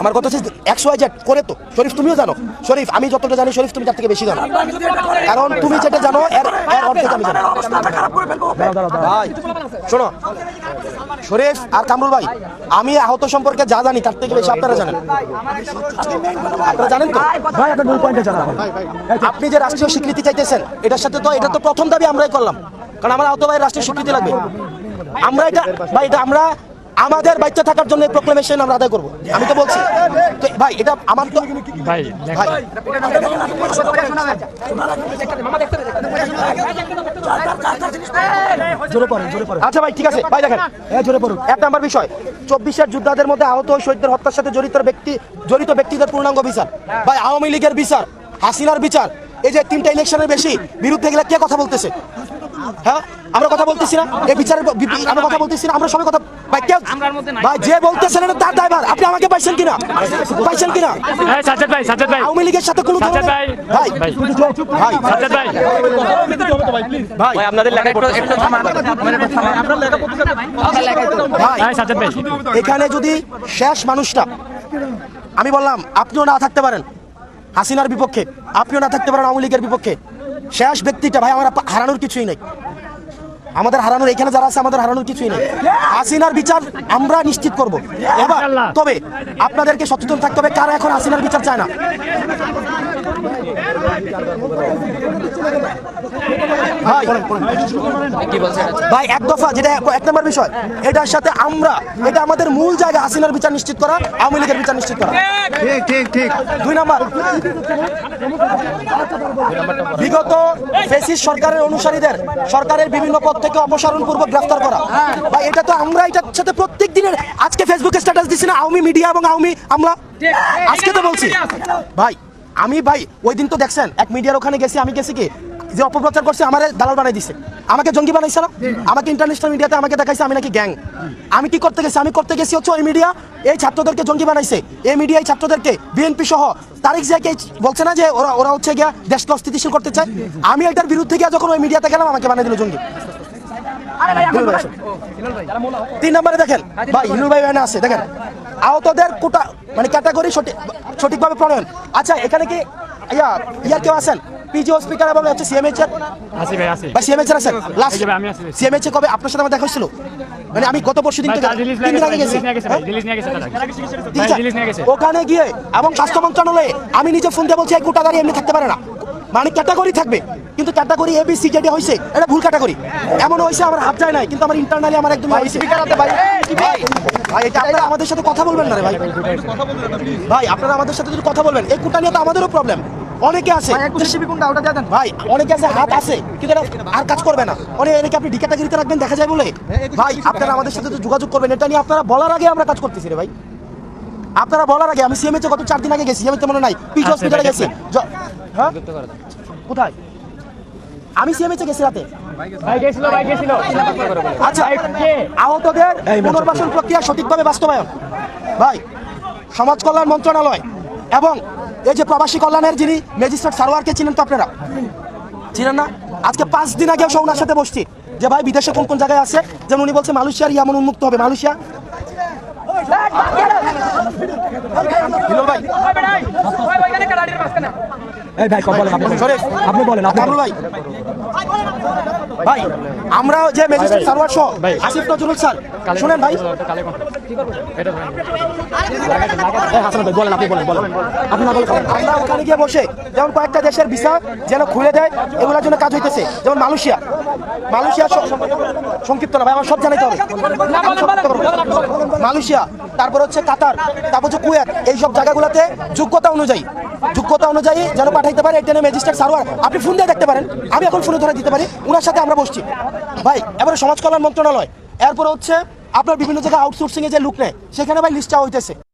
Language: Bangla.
আমার কথা হচ্ছে একশো জেড করে তো। শরীফ তুমিও জানো। শরীফ আমি যতটা জানি শরীফ তুমি তার থেকে বেশি জানো। কারণ তুমি যেটা জানো এর এর অর্ধেক আমি জানি। ভাই শোনো। শরীফ আর কামরুল ভাই আমি আহত সম্পর্কে যা জানি তার থেকে বেশি আপনারা জানেন। আপনারা জানেন তো? ভাই আপনার পয়েন্টে জানা আপনি যে রাষ্ট্রীয় স্বীকৃতি চাইতেছেন এটার সাথে তো এটা তো প্রথম দাবি আমরাই করলাম। কারণ আমার আহত ভাই রাষ্ট্রীয় স্বীকৃতি লাগবে। আমরা এটা ভাই এটা আমরা আমাদের বাচ্চা থাকার জন্য প্রোক্লেমেশন আমরা আদায় করব। আমি তো বলছি। তো ভাই এটা আমার তো ভাই ভাই। জোরে পড়েন জোরে পড়েন। আচ্ছা ভাই ঠিক আছে। ভাই দেখেন। হ্যাঁ জোরে পড়ুন। এক নাম্বার বিষয়। চব্বিশের যোদ্ধাদের মধ্যে আহত শহীদদের হত্যার সাথে জড়িত ব্যক্তি জড়িত ব্যক্তিদের পূর্ণাঙ্গ বিচার। ভাই আওয়ামী লীগের বিচার হাসিনার বিচার। এই যে তিনটা ইলেকশনের বেশি বিরুদ্ধে গেলে কে কথা বলতেছে? হ্যাঁ? আমরা কথা বলতেছি না। এই বিচারের আমরা কথা বলতেছি না। আমরা সবাই কথা ভাই কে ভাই যে বলতেছেন এটা তার দায়ভার। আপনি আমাকে পাইছেন কিনা? পাইছেন কিনা? এই সাজ্জাদ ভাই সাজ্জাদ ভাই। আওয়ামী লীগের সাথে কোনো সাজ্জাদ ভাই। ভাই। ভাই। ভাই সাজ্জাদ ভাই। ভাই আপনাদের লেখা একটু একটু থামান ভাই। সাজ্জাদ ভাই। এখানে যদি শেষ মানুষটা আমি বললাম আপনিও না থাকতে পারেন হাসিনার বিপক্ষে। আপনিও না থাকতে পারেন আওয়ামী লীগের বিপক্ষে। শেষ ব্যক্তিটা ভাই আমার হারানোর কিছুই নেই। আমাদের হারানোর, এখানে যারা আছে, আমাদের হারানোর কিছুই নেই। হাসিনার বিচার আমরা নিশ্চিত করব। এবার, তবে আপনাদেরকে সচেতন থাকতে হবে, কারা এখন হাসিনার বিচার চায় না? ভাই এক দফা যেটা এক- এক নম্বর বিষয় এটার সাথে আমরা এটা আমাদের মূল জায়গা হাসিনার বিচার নিশ্চিত করা আওয়ামী লীগের বিচার নিশ্চিত করা। ঠিক ঠিক ঠিক। দুই নম্বর বিগত ফেসিস সরকারের অনুসারীদের সরকারের বিভিন্ন পদ থেকে অপসারণ পূর্বক গ্রেফতার করা। ভাই এটা তো আমরা এটার সাথে প্রত্যেক দিনের আজকে ফেসবুকে স্ট্যাটাস দিচ্ছি না আওয়ামী মিডিয়া এবং আওয়ামী আমরা আজকে তো বলছি। ভাই আমি ভাই, ওই দিন তো দেখছেন, এক মিডিয়ার ওখানে গেছি, আমি গেছি কি? যে অপপ্রচার করছে, আমার দালাল বানাই দিছে। আমাকে জঙ্গি বানাইছে না? আমাকে ইন্টারন্যাশনাল মিডিয়াতে আমাকে দেখাইছে, আমি নাকি গ্যাং আমি কি করতে গেছি? আমি করতে গেছি হচ্ছে ওই মিডিয়া এই ছাত্রদেরকে জঙ্গি বানাইছে। এই মিডিয়া এই ছাত্রদেরকে বিএনপি সহ তারিখ জিয়াকে বলছে না যে ওরা ওরা হচ্ছে গিয়া দেশকে অস্থিতিশীল করতে চায়? আমি এটার বিরুদ্ধে গিয়ে যখন ওই মিডিয়াতে গেলাম, আমাকে বানিয়ে দিল জঙ্গি। তিন নম্বরে দেখেন। ভাই হিলুল ভাই এখানে আছে দেখেন। আহতদের কোটা মানে ক্যাটাগরি সঠিক সঠিকভাবে প্রণয়ন। আচ্ছা এখানে কি ইয়া ইয়ার কেউ আছেন? পিজিও স্পিকার এবং হচ্ছে সিএমএইচ এর আসি ভাই আসি। ভাই সিএমএইচ এর আছেন? লাস্ট আমি আছি। সিএমএইচ কবে আপনার সাথে আমার দেখা হয়েছিল? মানে আমি গত পরশু দিন তিন দিন আগে গেছি গেছে। ওখানে গিয়ে এবং স্বাস্থ্য মন্ত্রণালয়ে আমি নিজে ফোন দিয়ে বলছি এই কোটাদারি এমনি থাকতে পারে না। মানে ক্যাটাগরি থাকবে। কিন্তু ক্যাটাগরি এ বি সি যেটা হয়েছে এটা ভুল ক্যাটাগরি। এমন হয়েছে আমার হাত যায় নাই কিন্তু আমার ইন্টারনালি আমার একদম ভাই ভাই। ভাই? এটা আপনারা আমাদের সাথে কথা বলবেন না রে ভাই। ভাই আপনারা আমাদের সাথে যদি কথা বলবেন এই কোটা নিয়ে তো আমাদেরও প্রবলেম অনেকে আছে। ভাই অনেকে আছে হাত আছে কিন্তু আর কাজ করবে না। অনেক এটাকে আপনি ডি ক্যাটাগরিতে রাখবেন দেখা যায় বলে। ভাই আপনারা আমাদের সাথে তো যোগাযোগ করবেন এটা নিয়ে আপনারা বলার আগে আমরা কাজ করতেছি রে ভাই। আপনারা বলার আগে আমি সিএমএইচ গত চার দিন আগে গেছি সিএমএইচ মনে নাই পিচ আচ্ছা, হসপিটালে গেছি। হ্যাঁ? কোথায়? আমি সিএমএইচ গেছি রাতে ভাই গেছিল ভাই গেছিল আচ্ছা আহতদের পুনর্বাসন প্রক্রিয়া সঠিকভাবে বাস্তবায়ন ভাই সমাজ কল্যাণ মন্ত্রণালয় এবং এই যে প্রবাসী কল্যাণের যিনি ম্যাজিস্ট্রেট সারোয়ারকে চিনেন তো আপনারা চিনেন না আজকে পাঁচ দিন আগে ওনার সাথে বসছি যে ভাই বিদেশে কোন কোন জায়গায় আছে যেমন উনি বলছে মালয়েশিয়ার ইয়ামন উন্মুক্ত হবে মালয়েশিয়া হিলো ভাই এই ভাই বলেন আপনি আপনি বলেন আপনি কামরুল ভাই। ভাই আমরা যে ম্যাজিস্ট্রেট সারোয়ার সহ আসিফ নজরুল স্যার শুনেন ভাই। কালে কোন এটা ধরেন এই হাসান ভাই বলেন আপনি বলেন বলেন। আপনি না বলেন আমরা ওখানে গিয়ে বসে যেমন কয়েকটা দেশের ভিসা যেন খুলে দেয় এগুলোর জন্য কাজ হইতেছে। যেমন মালয়েশিয়া। মালয়েশিয়া স- সংক্ষিপ্ত না ভাই আমার সব জানাইতে হবে। মালয়েশিয়া তারপর হচ্ছে কাতার তারপর হচ্ছে কুয়েত এইসব জায়গাগুলোতে যোগ্যতা অনুযায়ী যোগ্যতা অনুযায়ী যেন পাঠাইতে পারে এটা ম্যাজিস্ট্রেট সারোয়ার। আপনি ফোন দিয়ে দেখতে পারেন। আমি এখন ফোনে ধরে দিতে পারি। ওনার সাথে আমরা বসছি। ভাই, এবারে সমাজ কল্যাণ মন্ত্রণালয়। এরপর হচ্ছে আপনার বিভিন্ন জায়গায় আউটসোর্সিংয়ে যে লুক নেয়, সেখানে ভাই লিস্ট চাওয়া হইতেছে।